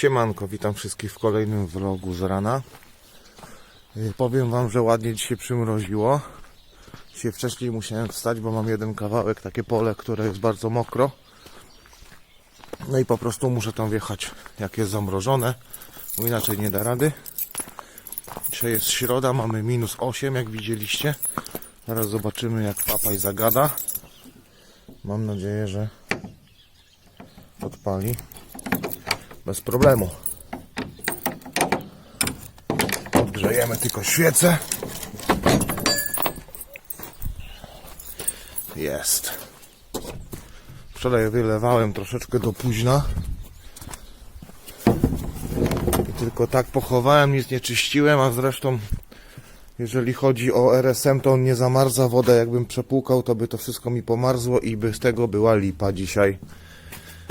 Siemanko, witam wszystkich w kolejnym vlogu z rana. Y, Powiem wam, że ładnie dzisiaj przymroziło. Dzisiaj wcześniej musiałem wstać, bo mam jeden kawałek, takie pole, które jest bardzo mokro. No i po prostu muszę tam wjechać, jak jest zamrożone, bo inaczej nie da rady. Dzisiaj jest środa, mamy minus 8, jak widzieliście. Zaraz zobaczymy, jak papaj zagada. Mam nadzieję, że odpali bez problemu. Odgrzejemy tylko świecę. Jest. Wczoraj wylewałem troszeczkę do późna. I tylko tak pochowałem, nic nie czyściłem, a zresztą jeżeli chodzi o RSM, to on nie zamarza wodę. Jakbym przepłukał, to by to wszystko mi pomarzło i by z tego była lipa dzisiaj.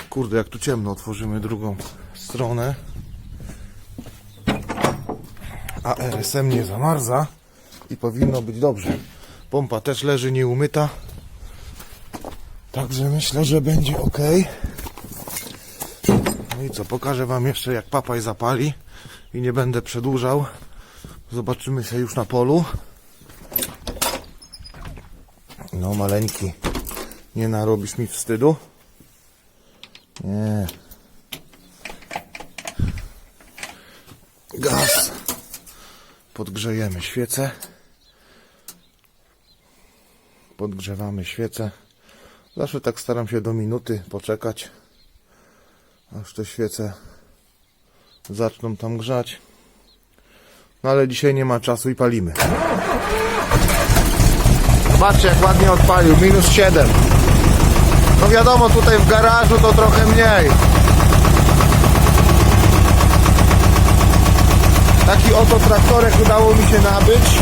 Kurde, jak tu ciemno, otworzymy drugą stronę. A RSM nie zamarza i powinno być dobrze. Pompa też leży nieumyta. Także myślę, że będzie ok. No i co, pokażę Wam jeszcze jak papaj zapali i nie będę przedłużał. Zobaczymy się już na polu. No maleńki, nie narobisz mi wstydu. Nie. Gaz. Podgrzejemy świecę. Podgrzewamy świecę. Zawsze tak staram się do minuty poczekać, aż te świece zaczną tam grzać. No ale dzisiaj nie ma czasu i palimy. Zobaczcie jak ładnie odpalił, minus 7. No wiadomo, tutaj w garażu to trochę mniej. Taki oto traktorek udało mi się nabyć.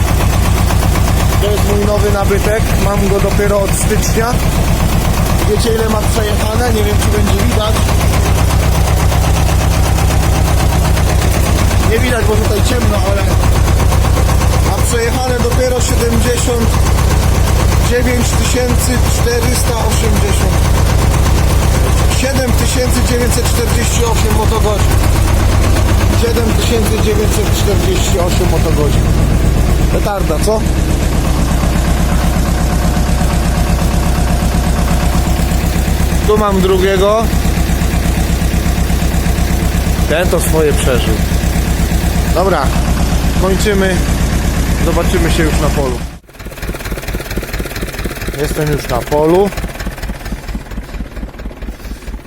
To jest mój nowy nabytek. Mam go dopiero od stycznia. Wiecie ile ma przejechane? Nie wiem czy będzie widać. Nie widać, bo tutaj ciemno, ale ma przejechane dopiero 70 9480 7948 motogodzin. 7948 motogodzin. Petarda, co? Tu mam drugiego. Ten to swoje przeżył. Dobra, kończymy. Zobaczymy się już na polu Jestem już na polu.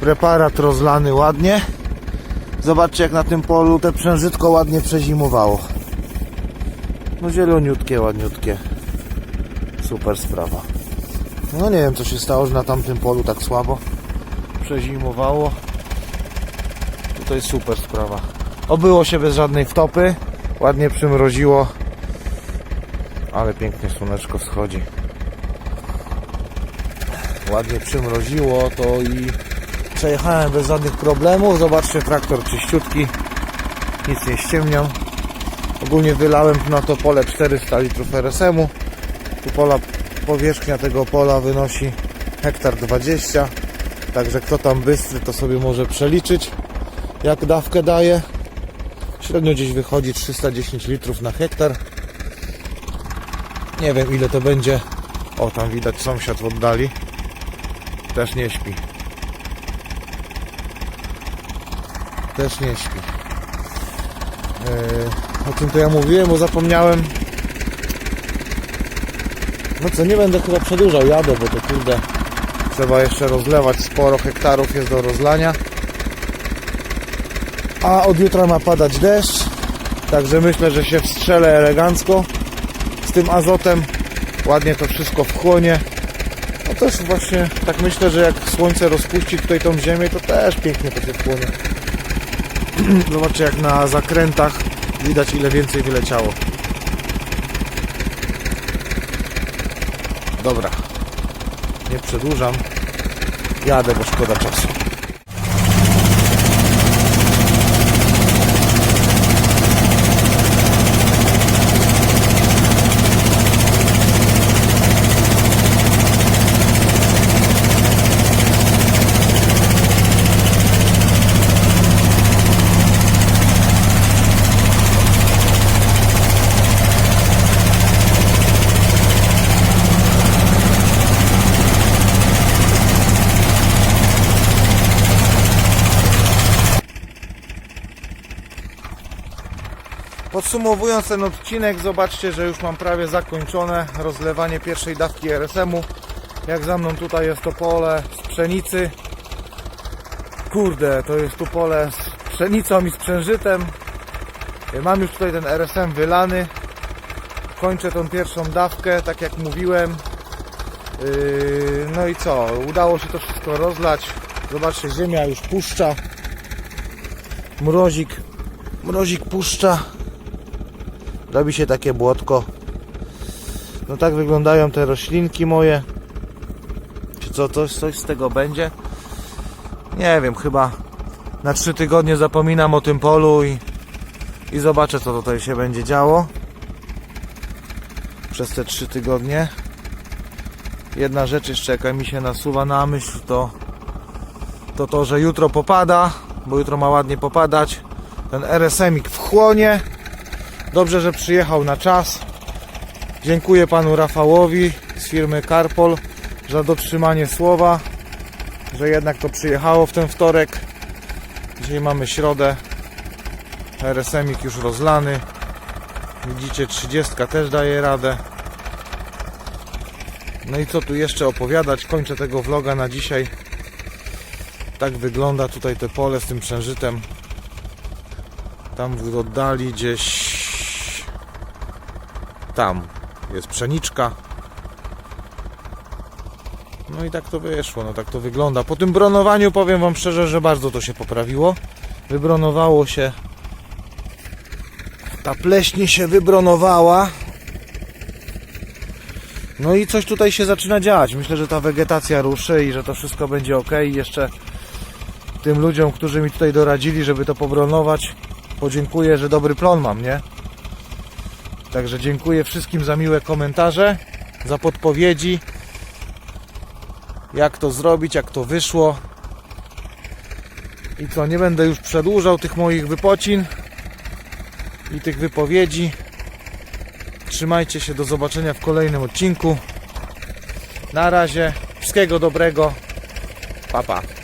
Preparat rozlany ładnie. Zobaczcie jak na tym polu te przężytko ładnie przezimowało. No zieloniutkie, ładniutkie. Super sprawa. No nie wiem co się stało, że na tamtym polu tak słabo przezimowało. Tutaj super sprawa. Obyło się bez żadnej wtopy. Ładnie przymroziło. Ale pięknie słoneczko wschodzi ładnie przymroziło to i przejechałem bez żadnych problemów. Zobaczcie, traktor czyściutki, nic nie ściemniam. Ogólnie wylałem na to pole 400 litrów RSM-u. Tu pola, powierzchnia tego pola wynosi hektar 20. Także kto tam bystry, to sobie może przeliczyć, jak dawkę daje. Średnio gdzieś wychodzi 310 litrów na hektar. Nie wiem ile to będzie. O, tam widać sąsiad w oddali też nie śpi. Też nie śpi. Yy, o czym to ja mówiłem, bo zapomniałem. No co, nie będę chyba przedłużał, jadę, bo to kurde trzeba jeszcze rozlewać. Sporo hektarów jest do rozlania. A od jutra ma padać deszcz. Także myślę, że się wstrzelę elegancko z tym azotem. Ładnie to wszystko wchłonie. No też właśnie tak myślę, że jak słońce rozpuści tutaj tą ziemię, to też pięknie to się wchłonie. Zobaczcie jak na zakrętach widać ile więcej wyleciało. Dobra. Nie przedłużam. Jadę, bo szkoda czasu. Podsumowując ten odcinek, zobaczcie, że już mam prawie zakończone rozlewanie pierwszej dawki RSM-u. Jak za mną tutaj jest to pole z pszenicy. Kurde, to jest tu pole z pszenicą i z przężytem. Mam już tutaj ten RSM wylany. Kończę tą pierwszą dawkę, tak jak mówiłem. Yy, No i co? Udało się to wszystko rozlać. Zobaczcie, ziemia już puszcza. Mrozik, mrozik puszcza. Robi się takie błotko. No tak wyglądają te roślinki moje. Czy co, coś, coś z tego będzie? Nie wiem, chyba na trzy tygodnie zapominam o tym polu i, i zobaczę co tutaj się będzie działo przez te trzy tygodnie. Jedna rzecz jeszcze jaka mi się nasuwa na myśl to to, to że jutro popada, bo jutro ma ładnie popadać. Ten RSM-ik wchłonie. Dobrze, że przyjechał na czas. Dziękuję panu Rafałowi z firmy Carpol za dotrzymanie słowa, że jednak to przyjechało w ten wtorek. Dzisiaj mamy środę. RSM-ik już rozlany. Widzicie, 30 też daje radę. No i co tu jeszcze opowiadać? Kończę tego vloga na dzisiaj. Tak wygląda tutaj te pole z tym przężytem. Tam w oddali gdzieś tam jest pszeniczka. No i tak to wyszło, no tak to wygląda. Po tym bronowaniu powiem Wam szczerze, że bardzo to się poprawiło. Wybronowało się. Ta pleśnie się wybronowała. No i coś tutaj się zaczyna dziać. Myślę, że ta wegetacja ruszy i że to wszystko będzie ok. I jeszcze tym ludziom, którzy mi tutaj doradzili, żeby to pobronować, podziękuję, że dobry plon mam, nie? Także dziękuję wszystkim za miłe komentarze, za podpowiedzi, jak to zrobić, jak to wyszło. I co, nie będę już przedłużał tych moich wypocin i tych wypowiedzi. Trzymajcie się, do zobaczenia w kolejnym odcinku. Na razie, wszystkiego dobrego. Pa, pa.